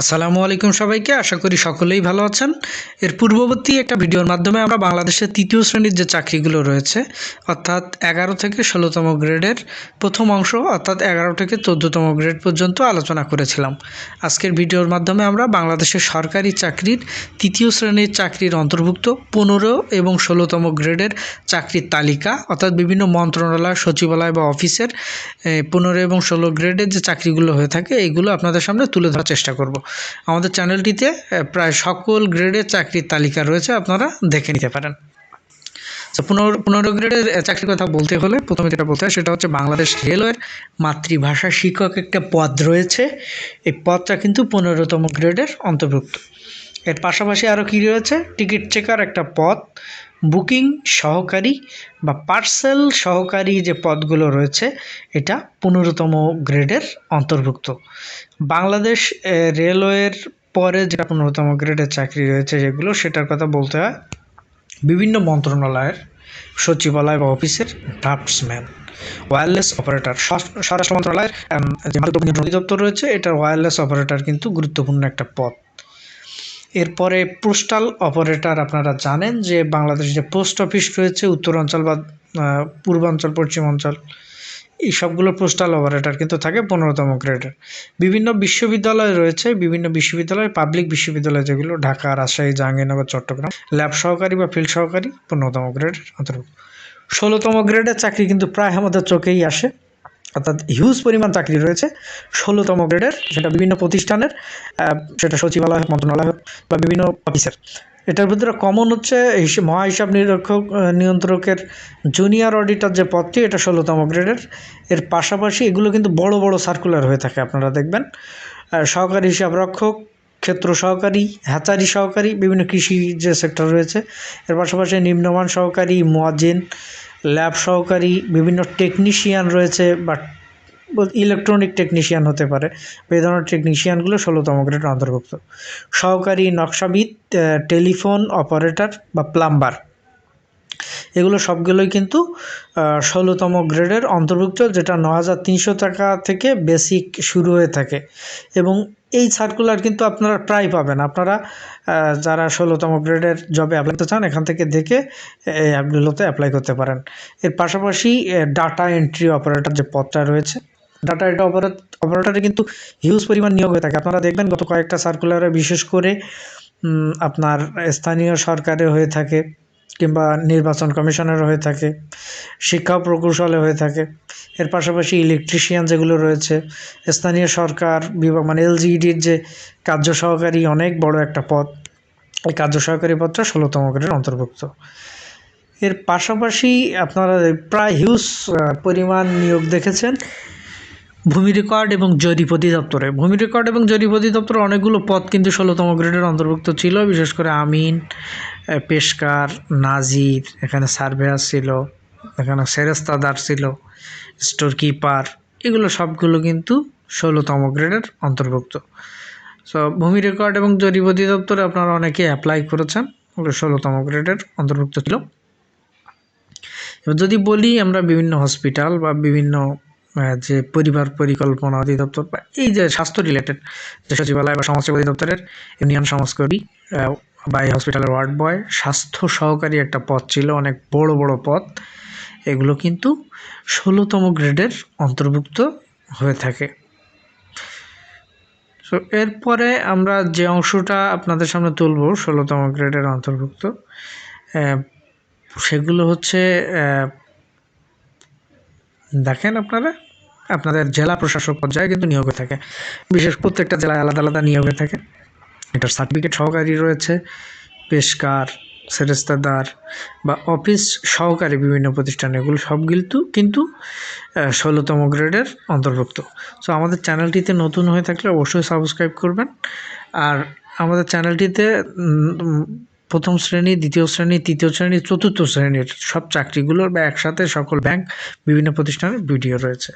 আসসালামু আলাইকুম সবাইকে। আশা করি সকলেই ভালো আছেন। এর পূর্ববর্তী একটা ভিডিওর মাধ্যমে আমরা বাংলাদেশের তৃতীয় শ্রেণির যে চাকরিগুলো রয়েছে, অর্থাৎ এগারো থেকে ষোলোতম গ্রেডের প্রথম অংশ, অর্থাৎ এগারো থেকে চোদ্দোতম গ্রেড পর্যন্ত আলোচনা করেছিলাম। আজকের ভিডিওর মাধ্যমে আমরা বাংলাদেশের সরকারি চাকরির তৃতীয় শ্রেণির চাকরির অন্তর্ভুক্ত পনেরো এবং ষোলোতম গ্রেডের চাকরির তালিকা, অর্থাৎ বিভিন্ন মন্ত্রণালয়, সচিবালয় বা অফিসের পনেরো এবং ষোলো গ্রেডের যে চাকরিগুলো হয়ে থাকে এইগুলো আপনাদের সামনে তুলে ধরার চেষ্টা করব। আমাদের চ্যানেলটিতে প্রায় সকল গ্রেডের চাকরির তালিকা রয়েছে, আপনারা দেখে নিতে পারেন। তো পনেরো পনেরো গ্রেডের চাকরির কথা বলতে হলে প্রথমে যেটা বলতে হয়, সেটা হচ্ছে বাংলাদেশ রেলওয়ের মাতৃভাষা শিক্ষক একটা পদ রয়েছে। এই পদটা কিন্তু পনেরোতম গ্রেডের অন্তর্ভুক্ত। এর পাশাপাশি আরও কী রয়েছে? টিকিট চেকার একটা পদ। বুকিং সহকারী বা পার্সেল সহকারী যে পদগুলো রয়েছে, এটা পনেরোতম গ্রেডের অন্তর্ভুক্ত। বাংলাদেশ রেলওয়ের পরে যেটা পনেরোতম গ্রেডের চাকরি রয়েছে যেগুলো, সেটার কথা বলতে হয় বিভিন্ন মন্ত্রণালয়ের সচিবালয় বা অফিসের ড্রাফটসম্যান ওয়্যারলেস অপারেটর। স্বরাষ্ট্র মন্ত্রণালয়ের যে মাদক নিয়ন্ত্রণ অধিদপ্তর রয়েছে, এটার ওয়্যারলেস অপারেটর কিন্তু গুরুত্বপূর্ণ একটা পদ। এরপরে পোস্টাল অপারেটর আপনারা জানেন যে বাংলাদেশ যে পোস্ট অফিস রয়েছে উত্তরাঞ্চল বা পূর্বাঞ্চল পশ্চিমাঞ্চল এই সবগুলো পোস্টাল অপারেটর কিন্তু থাকে পনেরোতম গ্রেডের বিভিন্ন বিশ্ববিদ্যালয় রয়েছে, বিভিন্ন বিশ্ববিদ্যালয় পাবলিক বিশ্ববিদ্যালয় যেগুলো ঢাকা, রাজশাহী, জাহাঙ্গীরনগর, চট্টগ্রাম ল্যাব সহকারী বা ফিল্ড সহকারী পনেরোতম গ্রেডের অন্তর্ভুক্ত। ষোলোতম গ্রেডের চাকরি কিন্তু প্রায় আমাদের চোখেই আসে। অর্থাৎ হিউজ পরিমাণ চাকরি রয়েছে ষোলোতম গ্রেডের সেটা বিভিন্ন প্রতিষ্ঠানের সেটা সচিবালয় হোক, মন্ত্রণালয় হোক বা বিভিন্ন অফিসের এটার ভিতরে কমন হচ্ছে মহা হিসাব নিরীক্ষক নিয়ন্ত্রকের জুনিয়র অডিটর যে পদটি এটা ষোলোতম গ্রেডের। এর পাশাপাশি এগুলো কিন্তু বড় বড় সার্কুলার হয়ে থাকে আপনারা দেখবেন। সহকারী হিসাব রক্ষক ক্ষেত্র সহকারী হ্যাচারি সহকারী বিভিন্ন কৃষি যে সেক্টর রয়েছে এর পাশাপাশি নিম্নমান সহকারী মোয়াজিন ল্যাব সহকারী বিভিন্ন টেকনিশিয়ান রয়েছে বা ইলেকট্রনিক টেকনিশিয়ান হতে পারে। এই ধরনের টেকনিশিয়ানগুলো ষোলোতম গ্রেডের অন্তর্ভুক্ত। সহকারী নকশাবিদ টেলিফোন অপারেটর বা প্লাম্বার এগুলো সবগুলোই কিন্তু ষোলোতম গ্রেডের অন্তর্ভুক্ত, যেটা ন হাজার তিনশো টাকা থেকে বেসিক শুরু হয়ে থাকে। এবং এই সার্কুলার কিন্তু আপনারা প্রায় পাবেন। আপনারা যারা ষোলোতম গ্রেডের জবে অ্যাপ্লাই করতে চান, এখান থেকে দেখে এই অ্যাপগুলোতে অ্যাপ্লাই করতে পারেন। এর পাশাপাশি ডাটা এন্ট্রি অপারেটর যে পদটা রয়েছে ডাটা এন্ট্রি অপারেট অপারেটরে কিন্তু হিউজ পরিমাণ নিয়োগ হয়ে থাকে। আপনারা দেখবেন, গত কয়েকটা সার্কুলারে বিশেষ করে আপনার স্থানীয় সরকারে হয়ে থাকে। কিংবা নির্বাচন কমিশনের হয়ে থাকে, শিক্ষা প্রকৌশলে হয়ে থাকে, এর পাশাপাশি ইলেকট্রিশিয়ান যেগুলো রয়েছে, স্থানীয় সরকার বিভাগ মানে এলজিইডির যে কার্য সহকারী অনেক বড় একটা পদ, এই কার্য সহকারী পদটা ষোলোতম গ্রেডের অন্তর্ভুক্ত। এর পাশাপাশি আপনারা প্রায় হিউজ পরিমাণ নিয়োগ দেখেছেন। ভূমি রেকর্ড এবং জরিপ অধিদপ্তরে ভূমি রেকর্ড এবং জরিপ অধিদপ্তরে অনেকগুলো পদ কিন্তু ষোলোতম গ্রেডের অন্তর্ভুক্ত ছিল। বিশেষ করে আমিন পেশকার, নাজির, এখানে সার্ভেয়ার ছিল, এখানে সেরেস্তাদার ছিল স্টোর কিপার এগুলো সবগুলো কিন্তু ষোলোতম গ্রেডের অন্তর্ভুক্ত। সো ভূমি রেকর্ড এবং জরিপ অধিদপ্তরে আপনারা অনেকে অ্যাপ্লাই করেছেন ওগুলো ষোলোতম গ্রেডের অন্তর্ভুক্ত ছিল। যদি বলি আমরা বিভিন্ন হসপিটাল বা বিভিন্ন যে পরিবার পরিকল্পনা অধিদপ্তর বা এই যে স্বাস্থ্য রিলেটেড যে সচিবালয় বা সমাজসেবা অধিদপ্তরের ইউনিয়ন সমাজকর্মী বা এই হসপিটালের ওয়ার্ড বয় স্বাস্থ্য সহকারী একটা পদ ছিল, অনেক বড় বড় পদ। এগুলো কিন্তু ষোলোতম গ্রেডের অন্তর্ভুক্ত হয়ে থাকে। সো এরপরে আমরা যে অংশটা আপনাদের সামনে তুলব, ষোলোতম গ্রেডের অন্তর্ভুক্ত সেগুলো হচ্ছে দেখেন আপনারা। আপনাদের জেলা প্রশাসক পর্যায়ে কিন্তু নিয়োগ হয়ে থাকে। বিশেষ প্রত্যেকটা জেলায় আলাদা আলাদা নিয়োগ হয়ে থাকে। এটার সার্টিফিকেট সহকারী রয়েছে, পেশকার, সেরেস্তাদার বা অফিস সহকারী বিভিন্ন প্রতিষ্ঠান, এগুলো সব কিন্তু কিন্তু ষোলোতম গ্রেডের অন্তর্ভুক্ত। সো আমাদের চ্যানেলটিতে নতুন হয়ে থাকলে অবশ্যই সাবস্ক্রাইব করবেন। আর আমাদের চ্যানেলটিতে প্রথম শ্রেণি, দ্বিতীয় শ্রেণি, তৃতীয় শ্রেণি, চতুর্থ শ্রেণির সব চাকরিগুলোর বা একসাথে সকল ব্যাংক বিভিন্ন প্রতিষ্ঠানের ভিডিও রয়েছে।